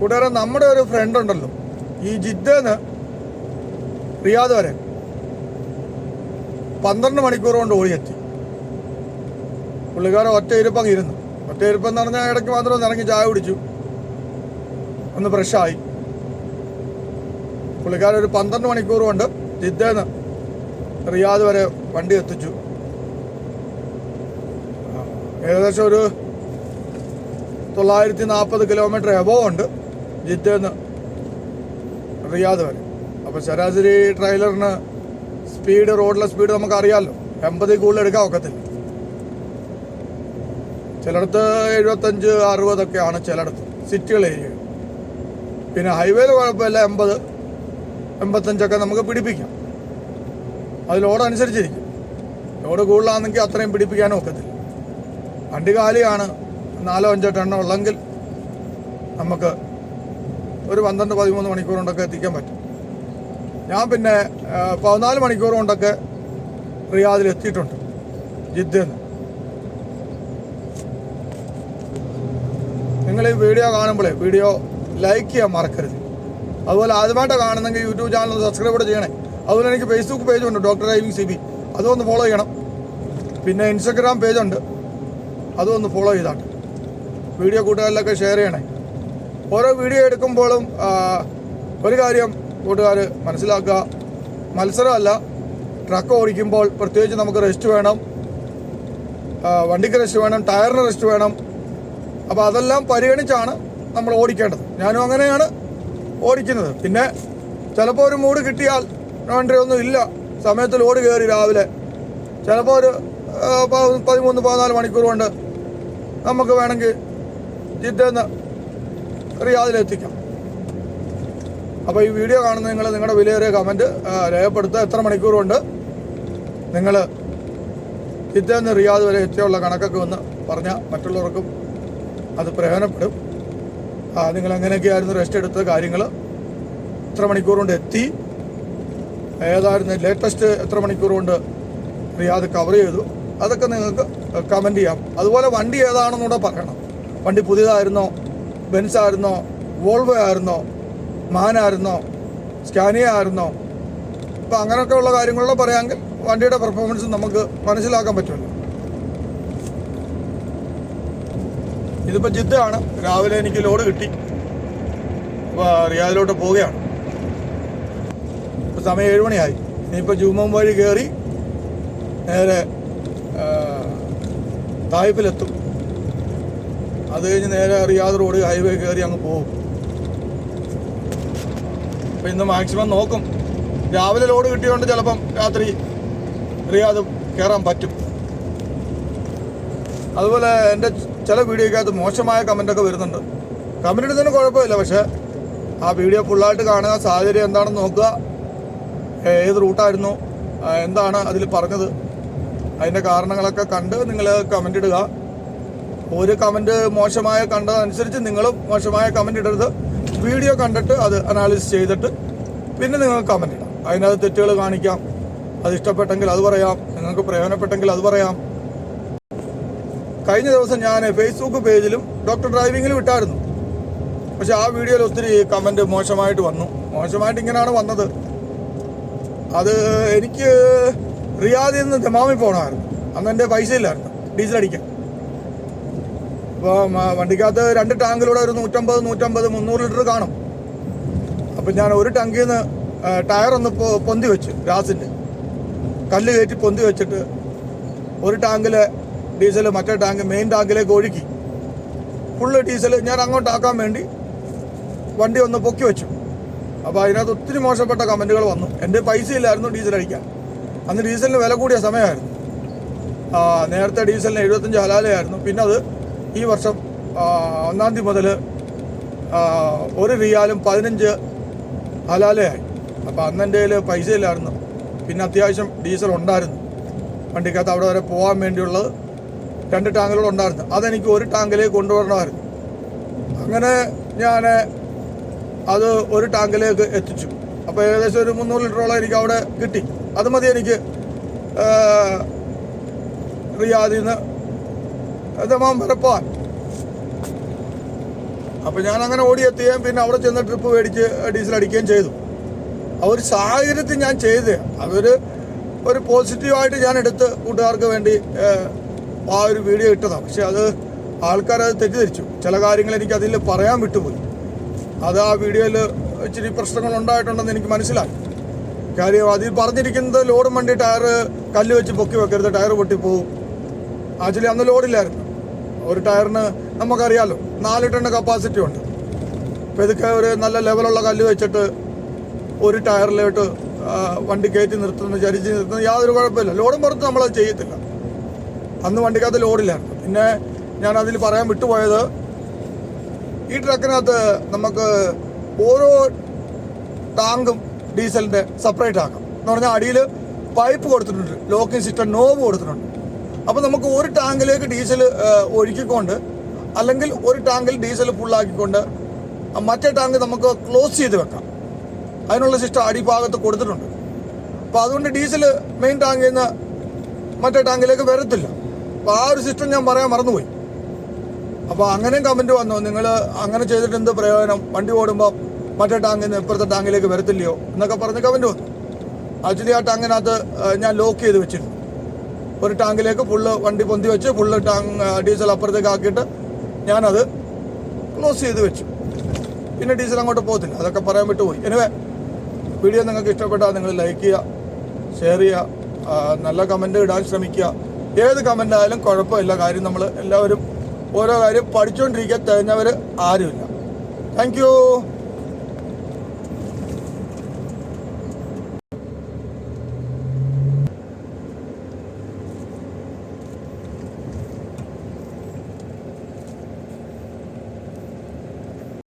കൂട്ടുകാരെ നമ്മുടെ ഒരു ഫ്രണ്ട് ഉണ്ടല്ലോ ഈ ജിദ്ദേന്ന് റിയാദ് വരെ പന്ത്രണ്ട് മണിക്കൂർ കൊണ്ട് ഓടിയെത്തി. പുള്ളിക്കാരൻ ഒറ്റ ഇരുപ്പങ്ങ് ഇരുന്നു. ഒറ്റ ഇരുപ്പെന്ന് പറഞ്ഞാൽ ഇടയ്ക്ക് മാത്രം ഒന്ന് ഇറങ്ങി ചായ കുടിച്ചു. ഒന്ന് ഫ്രഷായി പുള്ളിക്കാരൻ ഒരു പന്ത്രണ്ട് മണിക്കൂർ കൊണ്ട് ജിദ്ദേന്ന് റിയാദ് വരെ വണ്ടി എത്തിച്ചു. ഏകദേശം ഒരു തൊള്ളായിരത്തി നാൽപ്പത് കിലോമീറ്റർ എബോ ഉണ്ട്. ജിദ്ദേന്ന് റിയാദ് വരെ. അപ്പോൾ ശരാശരി ട്രെയിലറിന് സ്പീഡ് റോഡിലെ സ്പീഡ് നമുക്ക് അറിയാമല്ലോ എൺപതിൽ കൂടുതൽ എടുക്കാൻ ഒക്കത്തില്ല. ചിലയിടത്ത് എഴുപത്തഞ്ച് അറുപതൊക്കെയാണ് ചിലയിടത്ത് സിറ്റികൾ ഏരിയ. പിന്നെ ഹൈവേയിൽ കുഴപ്പമില്ല എൺപത് എൺപത്തഞ്ചൊക്കെ നമുക്ക് പിടിപ്പിക്കാം. അത് ലോഡ് അനുസരിച്ചിരിക്കും. ലോഡ് കൂടുതലാണെങ്കിൽ അത്രയും പിടിപ്പിക്കാനും ഒക്കത്തില്ല. വണ്ടി കാലിയാണ് നാലോ അഞ്ചോ ടണ്ണോ ഉള്ളെങ്കിൽ നമുക്ക് ഒരു പന്ത്രണ്ട് പതിമൂന്ന് മണിക്കൂർ കൊണ്ടൊക്കെ എത്തിക്കാൻ പറ്റും. ഞാൻ പിന്നെ പതിനാല് മണിക്കൂർ കൊണ്ടൊക്കെ റിയാദിൽ എത്തിയിട്ടുണ്ട്. ജിദ്ദന്ന് നിങ്ങൾ ഈ വീഡിയോ കാണുമ്പോഴേ വീഡിയോ ലൈക്ക് ചെയ്യാൻ മറക്കരുത്. അതുപോലെ ആദ്യമായിട്ട് കാണുന്നെങ്കിൽ യൂട്യൂബ് ചാനൽ സബ്സ്ക്രൈബ് കൂടെ ചെയ്യണേ. അതുപോലെ എനിക്ക് ഫേസ്ബുക്ക് പേജുണ്ട് ഡോക്ടർ ഡ്രൈവിംഗ് സി ബി അതൊന്ന് ഫോളോ ചെയ്യണം. പിന്നെ ഇൻസ്റ്റഗ്രാം പേജുണ്ട് അതും ഒന്ന് ഫോളോ ചെയ്താട്ട് വീഡിയോ കൂട്ടുകാരിലൊക്കെ ഷെയർ ചെയ്യണേ. ഓരോ വീഡിയോ എടുക്കുമ്പോഴും ഒരു കാര്യം കൂട്ടുകാർ മനസ്സിലാക്കുക. മത്സരമല്ല ട്രക്ക് ഓടിക്കുമ്പോൾ പ്രത്യേകിച്ച് നമുക്ക് റെസ്റ്റ് വേണം. വണ്ടിക്ക് റെസ്റ്റ് വേണം ടയറിന് റെസ്റ്റ് വേണം. അപ്പോൾ അതെല്ലാം പരിഗണിച്ചാണ് നമ്മൾ ഓടിക്കേണ്ടത്. ഞാനും അങ്ങനെയാണ് ഓടിക്കുന്നത്. പിന്നെ ചിലപ്പോൾ ഒരു മൂഡ് കിട്ടിയാൽ വണ്ടി ഒന്നും ഇല്ല. സമയത്തിൽ ഓടി കയറി രാവിലെ. ചിലപ്പോൾ ഒരു പതിമൂന്ന് പതിനാല് മണിക്കൂർ കൊണ്ട് നമുക്ക് വേണമെങ്കിൽ ജിദ്ദന്ന് റിയാദിലെത്തിക്കാം. അപ്പോൾ ഈ വീഡിയോ കാണുന്ന നിങ്ങൾ നിങ്ങളുടെ വിലയേറിയ കമന്റ് രേഖപ്പെടുത്തുക. എത്ര മണിക്കൂറുണ്ട്? നിങ്ങൾ ജിദ്ദന്ന് റിയാദ് വരെ എത്തിയുള്ള കണക്കൊക്കെ ഒന്ന് പറഞ്ഞാൽ മറ്റുള്ളവർക്കും അത് പ്രയോജനപ്പെടും. നിങ്ങൾ എങ്ങനെയൊക്കെയായിരുന്നു റെസ്റ്റ് എടുത്ത കാര്യങ്ങൾ എത്ര മണിക്കൂർ കൊണ്ട് എത്തി? ഏതായിരുന്നു ലേറ്റസ്റ്റ് എത്ര മണിക്കൂർ കൊണ്ട് റിയാദ് കവർ ചെയ്തു? അതൊക്കെ നിങ്ങൾക്ക് കമന്റ് ചെയ്യാം. അതുപോലെ വണ്ടി ഏതാണെന്നൂടെ പറയണം. വണ്ടി പുതിയതായിരുന്നോ? ബെൻസ് ആയിരുന്നോ വോൾവോ ആയിരുന്നോ മാനായിരുന്നോ സ്കാനിയ ആയിരുന്നോ? അപ്പോൾ അങ്ങനെയൊക്കെ ഉള്ള കാര്യങ്ങളൂടെ പറയാമെങ്കിൽ വണ്ടിയുടെ പെർഫോമൻസ് നമുക്ക് മനസ്സിലാക്കാൻ പറ്റുമല്ലോ. ഇതിപ്പോൾ ജിദ്ദയാണ്. രാവിലെ എനിക്ക് ലോഡ് കിട്ടി. റിയാദിലോട്ട് പോവുകയാണ്. ഇപ്പോൾ സമയം ഏഴ് മണിയായി ഇനിയിപ്പോൾ ജൂമം വഴി കയറി നേരെ തായ്പിലെത്തും അത് കഴിഞ്ഞ് നേരെ അറിയാതെ റോഡ് ഹൈവേ കയറി അങ്ങ് പോകും. അപ്പം ഇന്ന് മാക്സിമം നോക്കും. രാവിലെ ലോഡ് കിട്ടിയതുകൊണ്ട് ചിലപ്പം രാത്രി റിയാദ് കയറാൻ പറ്റും. അതുപോലെ എന്റെ ചില വീഡിയോക്കകത്ത് മോശമായ കമന്റൊക്കെ വരുന്നുണ്ട്. കമന്റ് ഇടുന്നതിന് കുഴപ്പമില്ല പക്ഷേ ആ വീഡിയോ ഫുള്ളായിട്ട് കാണുക സാഹചര്യം എന്താണെന്ന് നോക്കുക. ഏത് റൂട്ടായിരുന്നു എന്താണ് അതിൽ പറഞ്ഞത്. അതിന്റെ കാരണങ്ങളൊക്കെ കണ്ട് നിങ്ങൾ കമന്റ് ഇടുക. ഒരു കമന്റ് മോശമായ കണ്ടതനുസരിച്ച് നിങ്ങളും മോശമായ കമന്റ് ഇടരുത്. വീഡിയോ കണ്ടിട്ട് അത് അനാലിസിസ് ചെയ്തിട്ട് പിന്നെ നിങ്ങൾ കമന്റ് ഇടാം. അതിനകത്ത് തെറ്റുകൾ കാണിക്കാം. അത് ഇഷ്ടപ്പെട്ടെങ്കിൽ അത് പറയാം. നിങ്ങൾക്ക് പ്രയോജനപ്പെട്ടെങ്കിൽ അത് പറയാം. കഴിഞ്ഞ ദിവസം ഞാൻ ഫേസ്ബുക്ക് പേജിലും ഡോക്ടർ ഡ്രൈവിങ്ങിലും ഇട്ടായിരുന്നു. പക്ഷെ ആ വീഡിയോയിൽ ഒത്തിരി കമന്റ് മോശമായിട്ട് വന്നു. മോശമായിട്ട് ഇങ്ങനെയാണ് വന്നത്. അത് എനിക്ക് റിയാദിൽ നിന്ന് ദമാമി പോകണമായിരുന്നു അന്ന് എന്റെ പൈസ ഇല്ലായിരുന്നു. ഡീസൽ അടിക്കാൻ. അപ്പോൾ വണ്ടിക്കകത്ത് രണ്ട് ടാങ്കിലൂടെ ഒരു നൂറ്റമ്പത് നൂറ്റമ്പത് മുന്നൂറ് ലിറ്റർ കാണും. അപ്പം ഞാൻ ഒരു ടാങ്കിൽ നിന്ന് ടയറൊന്ന് പൊന്തി വെച്ചു ഗ്യാസിന്റെ. കല്ല് കയറ്റി പൊന്തി വെച്ചിട്ട് ഒരു ടാങ്കിൽ ഡീസൽ മറ്റേ ടാങ്ക് മെയിൻ ടാങ്കിലേക്ക് ഒഴുക്കി ഫുള്ള് ഡീസൽ ഞാൻ അങ്ങോട്ടാക്കാൻ വേണ്ടി വണ്ടി ഒന്ന് പൊക്കി വെച്ചു. അപ്പോൾ അതിനകത്ത് ഒത്തിരി മോശപ്പെട്ട കമന്റുകൾ വന്നു. എന്റെ പൈസ ഇല്ലായിരുന്നു ഡീസൽ അടിക്കാൻ. അന്ന് ഡീസലിന് വില കൂടിയ സമയമായിരുന്നു. നേരത്തെ ഡീസലിന് എഴുപത്തഞ്ച് ഹലാലയായിരുന്നു പിന്നെ അത് ഈ വർഷം ഒന്നാം തീയതി മുതൽ ഒരു റിയാലും പതിനഞ്ച് ഹലാലയായി. അപ്പോൾ അന്ന് എന്റെ കയ്യിൽ പൈസ ഇല്ലായിരുന്നു. പിന്നെ അത്യാവശ്യം ഡീസൽ ഉണ്ടായിരുന്നു. വണ്ടിക്കകത്ത് അവിടെ വരെ പോകാൻ വേണ്ടിയുള്ളത് രണ്ട് ടാങ്കുകൾ ഉണ്ടായിരുന്നു. അതെനിക്ക് ഒരു ടാങ്കിലേക്ക് കൊണ്ടുവരണമായിരുന്നു. അങ്ങനെ ഞാൻ അത് ഒരു ടാങ്കിലേക്ക് എത്തിച്ചു. അപ്പോൾ ഏകദേശം ഒരു മുന്നൂറ് ലിറ്ററോളം എനിക്ക് അവിടെ കിട്ടി. അത് മതി എനിക്ക് റിയാദിൽ നിന്ന് ദമാം വരപ്പാൻ. അപ്പോൾ ഞാൻ അങ്ങനെ ഓടിയെത്തുകയും പിന്നെ അവിടെ ചെന്ന് ട്രിപ്പ് മേടിച്ച് ഡീസൽ അടിക്കുകയും ചെയ്തു. ആ ഒരു സാഹചര്യത്തിൽ ഞാൻ ചെയ്ത് അതൊരു ഒരു പോസിറ്റീവായിട്ട് ഞാൻ എടുത്ത് കൂട്ടുകാർക്ക് വേണ്ടി ആ ഒരു വീഡിയോ ഇട്ടതാണ്. പക്ഷെ അത് ആൾക്കാരത് തെറ്റിദ്ധരിച്ചു. ചില കാര്യങ്ങൾ എനിക്ക് അതിൽ പറയാൻ വിട്ടുപോയി. അത് ആ വീഡിയോയിൽ ഇച്ചിരി പ്രശ്നങ്ങൾ ഉണ്ടായിട്ടുണ്ടെന്ന് എനിക്ക് മനസ്സിലായി. കാര്യം അതിൽ പറഞ്ഞിരിക്കുന്നത് ലോഡും വണ്ടി ടയർ കല്ല് വെച്ച് പൊക്കി വെക്കരുത് ടയർ പൊട്ടിപ്പോവും. ആക്ച്വലി അന്ന് ലോഡില്ലായിരുന്നു. ഒരു ടയറിന് നമുക്കറിയാലോ നാല് ടൺ കപ്പാസിറ്റി ഉണ്ട്. അപ്പോൾ ഇതൊക്കെ ഒരു നല്ല ലെവലുള്ള കല്ല് വെച്ചിട്ട് ഒരു ടയറിലോട്ട് വണ്ടി കയറ്റി നിർത്തുന്നു ചരിച്ച് നിർത്തുന്നു യാതൊരു കുഴപ്പമില്ല. ലോഡും പുറത്ത് നമ്മളത് ചെയ്യത്തില്ല. അന്ന് വണ്ടിക്കകത്ത് ലോഡില്ലായിരുന്നു പിന്നെ ഞാൻ അതിൽ പറയാൻ വിട്ടുപോയത് ഈ ട്രക്കിനകത്ത് നമുക്ക് ഓരോ ടാങ്കും ഡീസലിന്റെ സെപ്പറേറ്റ് ആക്കാം. എന്ന് പറഞ്ഞാൽ അടിയിൽ പൈപ്പ് കൊടുത്തിട്ടുണ്ട്. ലോക്കിംഗ് സിസ്റ്റം നോബ് കൊടുത്തിട്ടുണ്ട്. അപ്പോൾ നമുക്ക് ഒരു ടാങ്കിലേക്ക് ഡീസൽ ഒഴുക്കിക്കൊണ്ട് അല്ലെങ്കിൽ ഒരു ടാങ്കിൽ ഡീസൽ ഫുള്ളാക്കിക്കൊണ്ട് മറ്റേ ടാങ്ക് നമുക്ക് ക്ലോസ് ചെയ്ത് വെക്കാം. അതിനുള്ള സിസ്റ്റം അടിഭാഗത്ത് കൊടുത്തിട്ടുണ്ട്. അപ്പോൾ അതുകൊണ്ട് ഡീസൽ മെയിൻ ടാങ്കിൽ നിന്ന് മറ്റേ ടാങ്കിലേക്ക് വരത്തില്ല. അപ്പോൾ ആ ഒരു സിസ്റ്റം ഞാൻ പറയാൻ മറന്നുപോയി. അപ്പോൾ അങ്ങനെയും കമന്റ് വന്നു. നിങ്ങൾ അങ്ങനെ ചെയ്തിട്ട് എന്ത് പ്രയോജനം? വണ്ടി ഓടുമ്പോൾ മറ്റേ ടാങ്കിൽ നിന്ന് ഇപ്പുറത്തെ ടാങ്കിലേക്ക് വരത്തില്ലയോ എന്നൊക്കെ പറഞ്ഞ് കമന്റ് വന്നു. ആക്ച്വലി ആ ടാങ്കിനകത്ത് ഞാൻ ലോക്ക് ചെയ്ത് വെച്ചിരുന്നു. ഒരു ടാങ്കിലേക്ക് ഫുള്ള് വണ്ടി പൊന്തി വെച്ച് ഫുള്ള് ടാങ്ക് ഡീസൽ അപ്പുറത്തേക്ക് ആക്കിയിട്ട് ഞാനത് ക്ലോസ് ചെയ്ത് വെച്ചു. പിന്നെ ഡീസൽ അങ്ങോട്ട് പോകത്തില്ല. അതൊക്കെ പറയാൻ വിട്ടുപോയി. എനിവേ വീഡിയോ നിങ്ങൾക്ക് ഇഷ്ടപ്പെട്ടാൽ നിങ്ങൾ ലൈക്ക് ചെയ്യുക ഷെയർ ചെയ്യുക നല്ല കമന്റ് ഇടാൻ ശ്രമിക്കുക. ഏത് കമന്റ് ആയാലും കുഴപ്പമില്ല. കാര്യം നമ്മൾ എല്ലാവരും ഓരോ കാര്യം പഠിച്ചുകൊണ്ടിരിക്കുക തികഞ്ഞവർ ആരുമില്ല. താങ്ക്